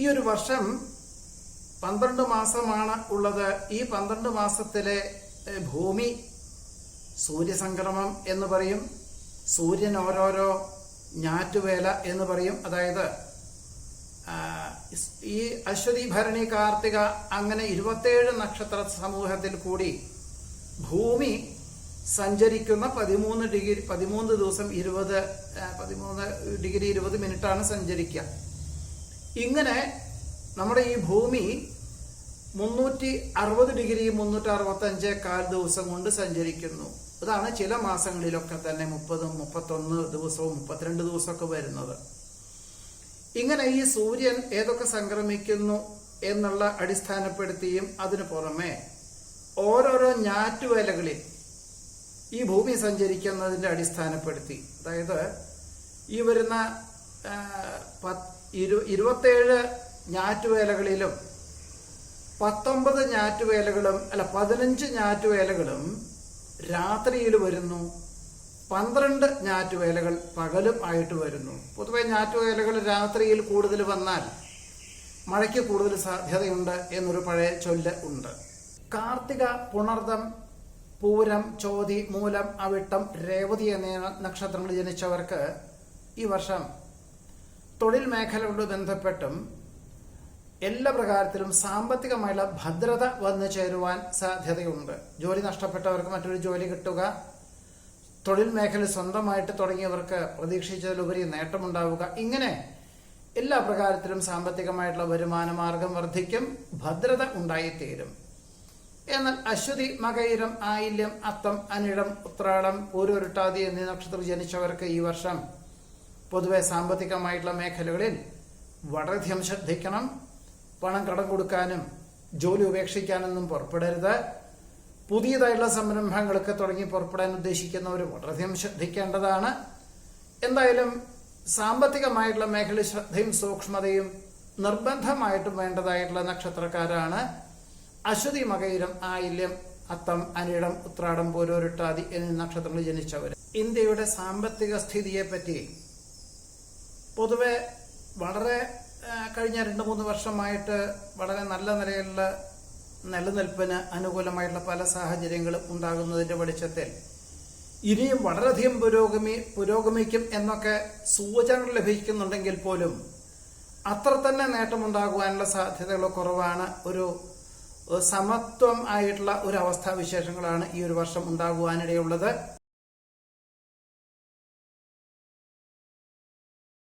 ഈ ഒരു വർഷം പന്ത്രണ്ട് മാസമാണ് ഉള്ളത്. ഈ പന്ത്രണ്ട് മാസത്തിലെ ഭൂമി സൂര്യസംക്രമം എന്ന് പറയും. സൂര്യൻ ഓരോരോ ഞാറ്റുവേല എന്ന് പറയും. അതായത് ഈ അശ്വതി ഭരണി കാർത്തിക അങ്ങനെ ഇരുപത്തേഴ് നക്ഷത്ര സമൂഹത്തിൽ കൂടി ഭൂമി സഞ്ചരിക്കുന്ന പതിമൂന്ന് ഡിഗ്രി പതിമൂന്ന് ദിവസം ഇരുപത് പതിമൂന്ന് ഡിഗ്രി ഇരുപത് മിനിറ്റാണ് സഞ്ചരിക്കുക. ഇങ്ങനെ നമ്മുടെ ഈ ഭൂമി മുന്നൂറ്റി അറുപത് ഡിഗ്രി മുന്നൂറ്റി അറുപത്തി അഞ്ച് കാൽ ദിവസം കൊണ്ട് സഞ്ചരിക്കുന്നു. അതാണ് ചില മാസങ്ങളിലൊക്കെ തന്നെ മുപ്പതും മുപ്പത്തൊന്ന് ദിവസവും മുപ്പത്തിരണ്ട് ദിവസമൊക്കെ വരുന്നത്. ഇങ്ങനെ ഈ സൂര്യൻ ഏതൊക്കെ സംക്രമിക്കുന്നു എന്നുള്ള അടിസ്ഥാനപ്പെടുത്തിയും അതിനു പുറമെ ഓരോരോ ഞാറ്റുവേലകളിൽ ഈ ഭൂമി സഞ്ചരിക്കുന്നതിന്റെ അടിസ്ഥാനപ്പെടുത്തി. അതായത് ഈ വരുന്ന ഇരു- ഇരുപത്തേഴ് ഞാറ്റുവേലകളിലും പത്തൊമ്പത് ഞാറ്റുവേലകളും അല്ല പതിനഞ്ച് ഞാറ്റുവേലകളും രാത്രിയിൽ വരുന്നു. പന്ത്രണ്ട് ഞാറ്റുവേലകൾ പകലും ആയിട്ട് വരുന്നു. പൊതുവെ ഞാറ്റുവേലകൾ രാത്രിയിൽ കൂടുതൽ വന്നാൽ മഴയ്ക്ക് കൂടുതൽ സാധ്യതയുണ്ട് എന്നൊരു പഴയ ചൊല്ല് ഉണ്ട്. കാർത്തിക പുണർദം പൂരം ചോതി മൂലം അവിട്ടം രേവതി എന്നീ നക്ഷത്രങ്ങളിൽ ജനിച്ചവർക്ക് ഈ വർഷം തൊഴിൽ മേഖലയോട് ബന്ധപ്പെട്ടും എല്ലാ പ്രകാരത്തിലും സാമ്പത്തികമായുള്ള ഭദ്രത വന്നു ചേരുവാൻ സാധ്യതയുണ്ട്. ജോലി നഷ്ടപ്പെട്ടവർക്ക് മറ്റൊരു ജോലി കിട്ടുക തൊഴിൽ മേഖല സ്വന്തമായിട്ട് തുടങ്ങിയവർക്ക് പ്രതീക്ഷിച്ചതിലുപരി നേട്ടമുണ്ടാവുക. ഇങ്ങനെ എല്ലാ പ്രകാരത്തിലും സാമ്പത്തികമായിട്ടുള്ള വരുമാന മാർഗം വർദ്ധിക്കും ഭദ്രത ഉണ്ടായിത്തീരും. എന്നാൽ അശ്വതി മകയിരം ആയില്യം അത്തം അനിഴം ഉത്രാടം പൂരുരുട്ടാതി എന്നീ നക്ഷത്രം ജനിച്ചവർക്ക് ഈ വർഷം പൊതുവെ സാമ്പത്തികമായിട്ടുള്ള മേഖലകളിൽ വളരെയധികം ശ്രദ്ധിക്കണം. പണം കടം കൊടുക്കാനും ജോലി ഉപേക്ഷിക്കാനൊന്നും പുറപ്പെടരുത്. പുതിയതായിട്ടുള്ള സംരംഭങ്ങളൊക്കെ തുടങ്ങി പുറപ്പെടാൻ ഉദ്ദേശിക്കുന്നവർ വളരെയധികം ശ്രദ്ധിക്കേണ്ടതാണ്. എന്തായാലും സാമ്പത്തികമായിട്ടുള്ള മേഖല ശ്രദ്ധയും സൂക്ഷ്മതയും നിർബന്ധമായിട്ടും വേണ്ടതായിട്ടുള്ള നക്ഷത്രക്കാരാണ്. അശ്വതി മകയിരം ആയില്യം അത്തം അനിടം ഉത്രാടം പോരോരുട്ടാതി എന്നീ നക്ഷത്രങ്ങളിൽ ജനിച്ചവർ ഇന്ത്യയുടെ സാമ്പത്തിക സ്ഥിതിയെ പറ്റി പൊതുവെ വളരെ കഴിഞ്ഞ രണ്ട് മൂന്ന് വർഷമായിട്ട് വളരെ നല്ല നിലയിലുള്ള നിലനിൽപ്പിന് അനുകൂലമായിട്ടുള്ള പല സാഹചര്യങ്ങളും ഉണ്ടാകുന്നതിന്റെ വെളിച്ചത്തിൽ ഇനിയും വളരെയധികം പുരോഗമി പുരോഗമിക്കും എന്നൊക്കെ സൂചനകൾ ലഭിക്കുന്നുണ്ടെങ്കിൽ പോലും അത്ര തന്നെ നേട്ടമുണ്ടാകുവാനുള്ള സാധ്യതകൾ കുറവാണ്. ഒരു സമത്വം ആയിട്ടുള്ള ഒരു അവസ്ഥാവിശേഷങ്ങളാണ് ഈ ഒരു വർഷം ഉണ്ടാകുവാനിടയുള്ളത്.